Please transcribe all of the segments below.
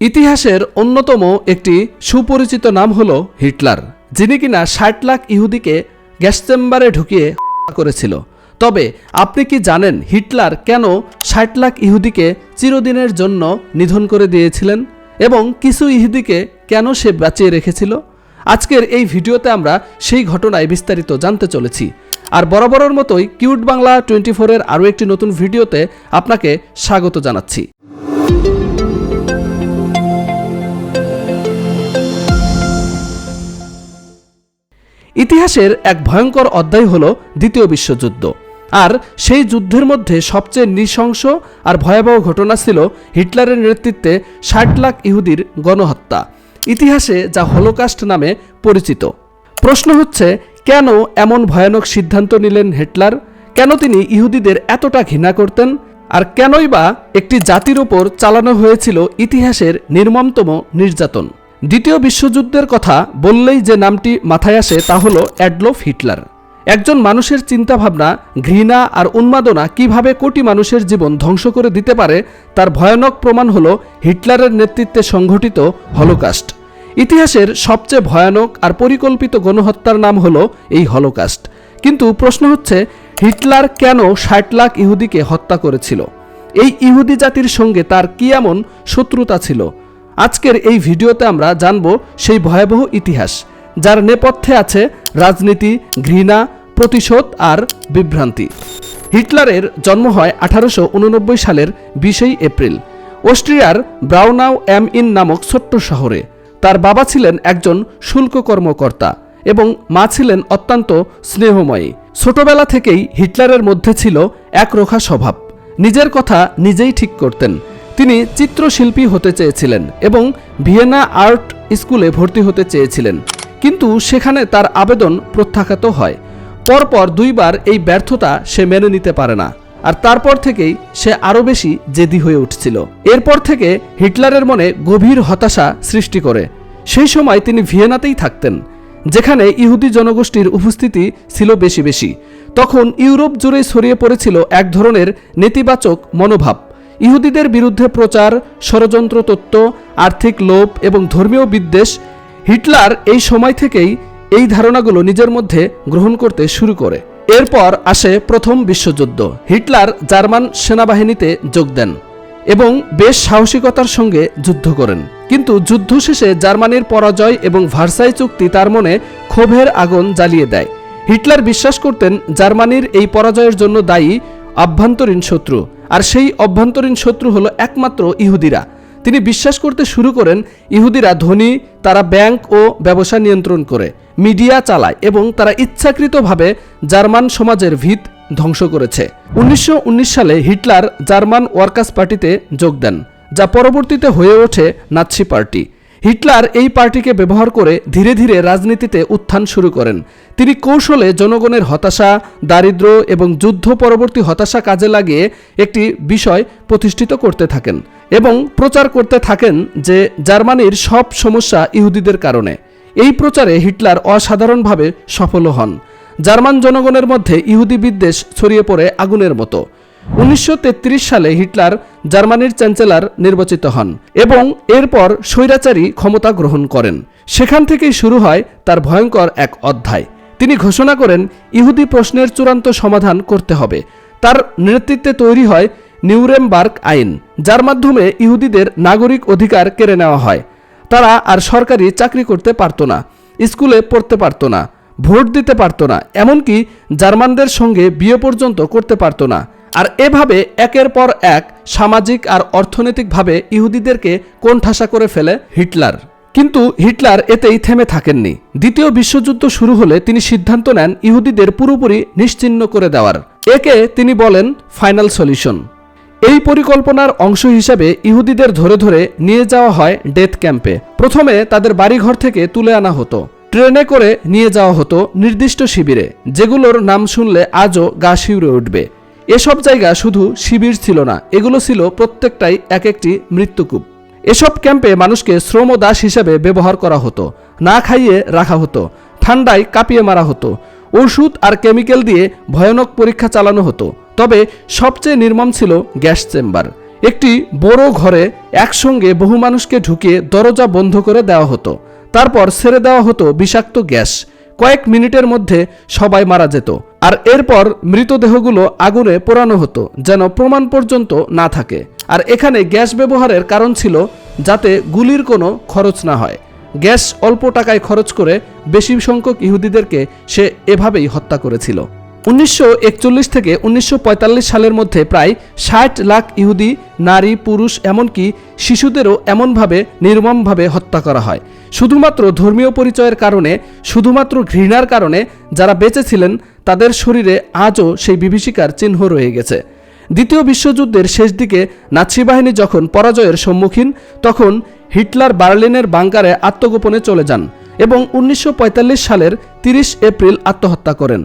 ইতিহাসের অন্যতম একটি সুপরিচিত নাম হল হিটলার, যিনি কিনা ষাট লাখ ইহুদিকে গ্যাস চেম্বারে ঢুকিয়ে করেছিল। তবে আপনি কি জানেন হিটলার কেন ষাট লাখ ইহুদিকে চিরদিনের জন্য নিধন করে দিয়েছিলেন? এবং কিছু ইহুদিকে কেন সে বাঁচিয়ে রেখেছিল? আজকের এই ভিডিওতে আমরা সেই ঘটনায় বিস্তারিত জানতে চলেছি। আর বরাবরের মতোই কিউট বাংলা টোয়েন্টি ফোরের আরও একটি নতুন ভিডিওতে আপনাকে স্বাগত জানাচ্ছি। ইতিহাসের এক ভয়ঙ্কর অধ্যায় হল দ্বিতীয় বিশ্বযুদ্ধ। আর সেই যুদ্ধের মধ্যে সবচেয়ে নৃশংস আর ভয়াবহ ঘটনা ছিল হিটলারের নেতৃত্বে ষাট লাখ ইহুদির গণহত্যা। ইতিহাসে যা হলোকাস্ট নামে পরিচিত। প্রশ্ন হচ্ছে, কেন এমন ভয়ানক সিদ্ধান্ত নিলেন হিটলার? কেন তিনি ইহুদিদের এতটা ঘৃণা করতেন? আর কেনই বা একটি জাতির ওপর চালানো হয়েছিল ইতিহাসের নির্মমতম নির্যাতন? দ্বিতীয় বিশ্বযুদ্ধের কথা বললেই যে নামটি মাথায় আসে তা হল অ্যাডলফ হিটলার। একজন মানুষের চিন্তাভাবনা, ঘৃণা আর উন্মাদনা কীভাবে কোটি মানুষের জীবন ধ্বংস করে দিতে পারে, তার ভয়ানক প্রমাণ হল হিটলারের নেতৃত্বে সংঘটিত হলোকাস্ট। ইতিহাসের সবচেয়ে ভয়ানক আর পরিকল্পিত গণহত্যার নাম হল এই হলোকাস্ট। কিন্তু প্রশ্ন হচ্ছে, হিটলার কেন ষাট লাখ ইহুদিকে হত্যা করেছিল? এই ইহুদি জাতির সঙ্গে তার কি এমন শত্রুতা ছিল? আজকের এই ভিডিওতে আমরা জানব সেই ভয়াবহ ইতিহাস, যার নেপথ্যে আছে রাজনীতি, ঘৃণা, প্রতিশোধ আর বিভ্রান্তি। হিটলারের জন্ম হয় আঠারোশো উননব্বই সালের বিশেই এপ্রিল। অস্ট্রিয়ার ব্রাউনাও এম ইন নামক ছোট্ট শহরে। তার বাবা ছিলেন একজন শুল্ক কর্মকর্তা এবং মা ছিলেন অত্যন্ত স্নেহময়ী। ছোটবেলা থেকেই হিটলারের মধ্যে ছিল একরোখা স্বভাব। নিজের কথা নিজেই ঠিক করতেন। তিনি চিত্রশিল্পী হতে চেয়েছিলেন এবং ভিয়েনা আর্ট স্কুলে ভর্তি হতে চেয়েছিলেন। কিন্তু সেখানে তার আবেদন প্রত্যাখ্যাত হয়। পরপর দুইবার এই ব্যর্থতা সে মেনে নিতে পারে না। আর তারপর থেকেই সে আরও বেশি জেদি হয়ে উঠছিল। এরপর থেকে হিটলারের মনে গভীর হতাশা সৃষ্টি করে। সেই সময় তিনি ভিয়েনাতেই থাকতেন, যেখানে ইহুদি জনগোষ্ঠীর উপস্থিতি ছিল বেশি বেশি। তখন ইউরোপ জুড়ে ছড়িয়ে পড়েছিল এক ধরনের নেতিবাচক মনোভাব। ইহুদিদের বিরুদ্ধে প্রচার, ষড়যন্ত্র তত্ত্ব, আর্থিক লোভ এবং ধর্মীয় বিদ্বেষ হিটলার এই সময় থেকেই এই ধারণাগুলো নিজের মধ্যে গ্রহণ করতে শুরু করে। এরপর আসে প্রথম বিশ্বযুদ্ধ। হিটলার জার্মান সেনাবাহিনীতে যোগ দেন এবং বেশ সাহসিকতার সঙ্গে যুদ্ধ করেন। কিন্তু যুদ্ধ শেষে জার্মানির পরাজয় এবং ভার্সাই চুক্তি তার মনে ক্ষোভের আগুন জ্বালিয়ে দেয়। হিটলার বিশ্বাস করতেন জার্মানির এই পরাজয়ের জন্য দায়ী আভ্যন্তরীণ শত্রু। আর সেই অভ্যন্তরীণ শত্রু হলো একমাত্র ইহুদিরা। তিনি বিশ্বাস করতে শুরু করেন, ইহুদিরা ধনী, তারা ব্যাংক ও ব্যবসা নিয়ন্ত্রণ করে, মিডিয়া চালায় এবং তারা ইচ্ছাকৃতভাবে জার্মান সমাজের ভিত ধ্বংস করেছে। উনিশশো উনিশ সালে হিটলার জার্মান ওয়ার্কার্স পার্টিতে যোগ দেন, যা পরবর্তীতে হয়ে ওঠে নাৎসি পার্টি। হিটলার এই পার্টিকে ব্যবহার করে ধীরে ধীরে রাজনীতিতে উত্থান শুরু করেন। তিনি কৌশলে জনগণের হতাশা দারিদ্র এবং যুদ্ধ পরবর্তী হতাশা কাজে লাগিয়ে একটি বিষয় প্রতিষ্ঠিত করতে থাকেন এবং প্রচার করতে থাকেন যে জার্মানির সব সমস্যা ইহুদিদের কারণে। এই প্রচারে হিটলার অসাধারণভাবে সফল হন। জার্মান জনগণের মধ্যে ইহুদি বিদ্বেষ ছড়িয়ে পড়ে আগুনের মতো। উনিশশো তেত্রিশ সালে হিটলার জার্মানির চ্যান্সেলর নির্বাচিত হন এবং এরপর স্বৈরাচারী ক্ষমতা গ্রহণ করেন। সেখান থেকেই শুরু হয় তার ভয়ঙ্কর এক অধ্যায়। তিনি ঘোষণা করেন, ইহুদি প্রশ্নের চূড়ান্ত সমাধান করতে হবে। তার নেতৃত্বে তৈরি হয় নিউরেমবার্গ আইন, যার মাধ্যমে ইহুদিদের নাগরিক অধিকার কেড়ে নেওয়া হয়। তারা আর সরকারি চাকরি করতে পারতো না, স্কুলে পড়তে পারতো না, ভোট দিতে পারতো না, এমনকি জার্মানদের সঙ্গে বিয়ে পর্যন্ত করতে পারতো না। আর এভাবে একের পর এক সামাজিক আর অর্থনৈতিকভাবে ইহুদিদেরকে কোণঠাসা করে ফেলে হিটলার। কিন্তু হিটলার এতেই থেমে থাকেননি। দ্বিতীয় বিশ্বযুদ্ধ শুরু হলে তিনি সিদ্ধান্ত নেন ইহুদিদের পুরোপুরি নিশ্চিহ্ন করে দেওয়ার। একে তিনি বলেন ফাইনাল সলিউশন। এই পরিকল্পনার অংশ হিসেবে ইহুদিদের ধরে ধরে নিয়ে যাওয়া হয় ডেথ ক্যাম্পে। প্রথমে তাদের বাড়িঘর থেকে তুলে আনা হতো। ট্রেনে করে নিয়ে যাওয়া হতো নির্দিষ্ট শিবিরে, যেগুলোর নাম শুনলে আজও গা শিউরে উঠবে। এসব জায়গা শুধু শিবির ছিল না, এগুলো ছিল প্রত্যেকটাই এক একটি মৃত্যুকূপ। এসব ক্যাম্পে মানুষকে শ্রম দাস হিসেবে ব্যবহার করা হতো, না খাইয়ে রাখা হতো, ঠান্ডায় কাঁপিয়ে মারা হতো, ওষুধ আর কেমিক্যাল দিয়ে ভয়ানক পরীক্ষা চালানো হতো, তবে সবচেয়ে নির্মম ছিল গ্যাস চেম্বার। একটি বড় ঘরে একসঙ্গে বহু মানুষকে ঢুকিয়ে দরজা বন্ধ করে দেওয়া হতো, তারপর ছেড়ে দেওয়া হতো বিষাক্ত গ্যাস। কয়েক মিনিটের মধ্যে সবাই মারা যেত। আর এরপর মৃতদেহগুলো আগুনে পোড়ানো হতো, যেন প্রমাণ পর্যন্ত না থাকে। আর এখানে গ্যাস ব্যবহারের কারণ ছিল যাতে গুলির কোনো খরচ না হয়। গ্যাস অল্প টাকায় খরচ করে বেশি সংখ্যক ইহুদিদেরকে সে এভাবেই হত্যা করেছিল। উনিশশো একচল্লিশ থেকে উনিশশো পঁয়তাল্লিশ সালের মধ্যে প্রায় ষাট লাখ ইহুদি, নারী, পুরুষ এমনকি শিশুদেরও এমনভাবে নির্মমভাবে হত্যা করা হয়। শুধুমাত্র ধর্মীয় পরিচয়ের কারণে, শুধুমাত্র ঘৃণার কারণে যারা বেঁচে ছিলেন, তাদের শরীরে আজও সেই বিভীষিকার চিহ্ন রয়ে গেছে। দ্বিতীয় বিশ্বযুদ্ধের শেষ দিকে নাৎসি বাহিনী যখন পরাজয়ের সম্মুখীন, তখন হিটলার বার্লিনের বাংকারে আত্মগোপনে চলে যান। এবং উনিশশো পঁয়তাল্লিশ সালের তিরিশ এপ্রিল আত্মহত্যা করেন।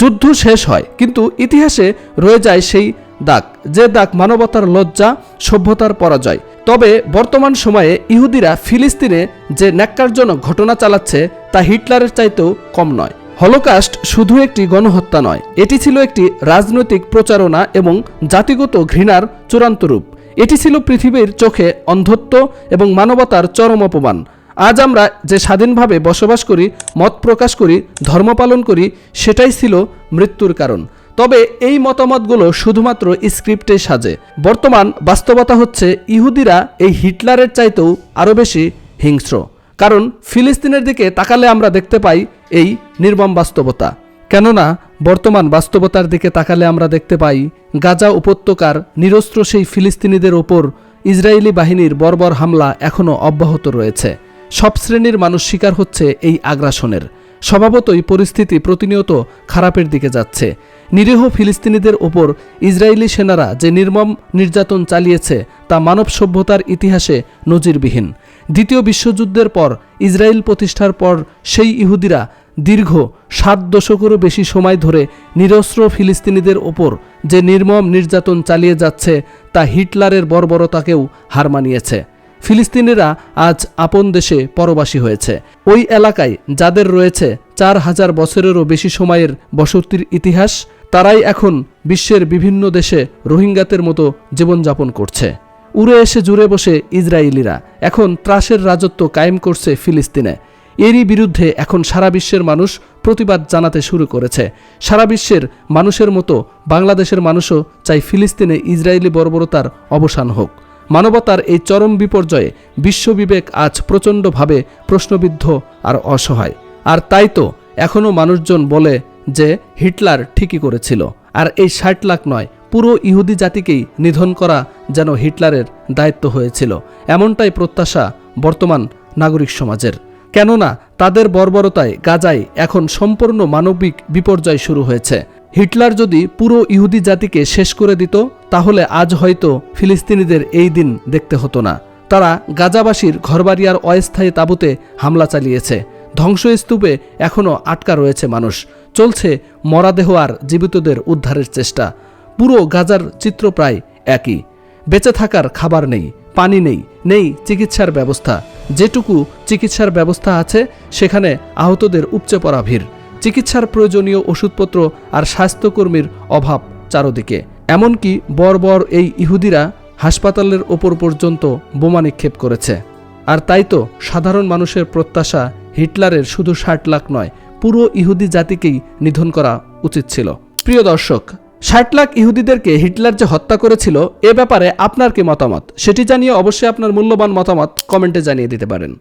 যুদ্ধ শেষ হয়, কিন্তু ইতিহাসে রয়ে যায় সেই দাগ, যে দাগ মানবতার লজ্জা, সভ্যতার পরাজয়। তবে বর্তমান সময়ে ইহুদিরা ফিলিস্তিনে যে ন্যাক্কারজনক ঘটনা চালাচ্ছে, তা হিটলারের চাইতেও কম নয়। হলোকাস্ট শুধু একটি গণহত্যা নয়, এটি ছিল একটি রাজনৈতিক প্রচারণা এবং জাতিগত ঘৃণার চূড়ান্ত রূপ। এটি ছিল পৃথিবীর চোখে অন্ধত্ব এবং মানবতার চরম অপমান। আজ আমরা যে স্বাধীনভাবে বসবাস করি, মত প্রকাশ করি, ধর্ম পালন করি, সেটাই ছিল মৃত্যুর কারণ। তবে এই মতামতগুলো শুধুমাত্র স্ক্রিপ্টে সাজে। বর্তমান বাস্তবতা হচ্ছে, ইহুদিরা এই হিটলারের চাইতেও আরও বেশি হিংস্র। কারণ ফিলিস্তিনের দিকে তাকালে আমরা দেখতে পাই এই নির্মম বাস্তবতা। কেননা, বর্তমান বাস্তবতার দিকে তাকালে আমরা দেখতে পাই, গাজা উপত্যকার নিরস্ত্র সেই ফিলিস্তিনিদের ওপর ইসরায়েলি বাহিনীর বর্বর হামলা এখনও অব্যাহত রয়েছে। সব শ্রেণির মানুষ শিকার হচ্ছে এই আগ্রাসনের। স্বভাবতই পরিস্থিতি প্রতিনিয়ত খারাপের দিকে যাচ্ছে। নিরীহ ফিলিস্তিনিদের ওপর ইসরায়েলি সেনারা যে নির্মম নির্যাতন চালিয়েছে, তা মানব সভ্যতার ইতিহাসে নজিরবিহীন। দ্বিতীয় বিশ্বযুদ্ধের পর ইসরায়েল প্রতিষ্ঠার পর সেই ইহুদিরা দীর্ঘ সাত দশকেরও বেশি সময় ধরে নিরস্ত্র ফিলিস্তিনিদের ওপর যে নির্মম নির্যাতন চালিয়ে যাচ্ছে, তা হিটলারের বর্বরতাকেও হার মানিয়েছে। ফিলিস্তিনিরা আজ আপন দেশে পরবাসী হয়েছে। ওই এলাকায় যাদের রয়েছে চার হাজার বছরেরও বেশি সময়ের বসতির ইতিহাস, তারাই এখন বিশ্বের বিভিন্ন দেশে রোহিঙ্গাদের মতো জীবনযাপন করছে। উড়ে এসে জুড়ে বসে ইসরায়েলিরা এখন ত্রাসের রাজত্ব কায়েম করছে ফিলিস্তিনে। এরই বিরুদ্ধে এখন সারা বিশ্বের মানুষ প্রতিবাদ জানাতে শুরু করেছে। সারা বিশ্বের মানুষের মতো বাংলাদেশের মানুষও চাই ফিলিস্তিনে ইসরায়েলি বর্বরতার অবসান হোক। মানবতার এই চরম বিপর্যয়ে বিশ্ববিবেক আজ প্রচণ্ডভাবে প্রশ্নবিদ্ধ আর অসহায়। আর তাই তো এখনও মানুষজন বলে যে হিটলার ঠিকই করেছিল। আর এই ষাট লাখ নয়, পুরো ইহুদি জাতিকেই নিধন করা যেন হিটলারের দায়িত্ব হয়েছিল। এমনটাই প্রত্যাশা বর্তমান নাগরিক সমাজের। কেননা তাদের বর্বরতায় গাজায় এখন সম্পূর্ণ মানবিক বিপর্যয় শুরু হয়েছে। হিটলার যদি পুরো ইহুদি জাতিকে শেষ করে দিত, তাহলে আজ হয়তো ফিলিস্তিনিদের এই দিন দেখতে হতো না। তারা গাজাবাসীর ঘরবাড়িয়ার অস্থায়ী তাঁবুতে হামলা চালিয়েছে। ধ্বংসস্তূপে এখনও আটকা রয়েছে মানুষ। চলছে মরাদেহ আর জীবিতদের উদ্ধারের চেষ্টা। পুরো গাজার চিত্র প্রায় একই। বেঁচে থাকার খাবার নেই, পানি নেই নেই চিকিৎসার ব্যবস্থা। যেটুকু চিকিৎসার ব্যবস্থা আছে, সেখানে আহতদের উপচে পড়া ভিড়। চিকিৎসার প্রয়োজনীয় ওষুধপত্র আর স্বাস্থ্যকর্মীর অভাব চারদিকে। এমনকি বর্বর এই ইহুদিরা হাসপাতালের ওপর পর্যন্ত বোমা নিক্ষেপ করেছে। আর তাই তো সাধারণ মানুষের প্রত্যাশা হিটলারের শুধু ষাট লাখ নয়, পুরো ইহুদি জাতিকেই নিধন করা উচিত ছিল। প্রিয় দর্শক, ষাট লাখ ইহুদিদেরকে হিটলার যে হত্যা করেছিল, এ ব্যাপারে আপনার কি মতামত? সেটি জানিয়ে অবশ্যই আপনার মূল্যবান মতামত কমেন্টে জানিয়ে দিতে পারেন।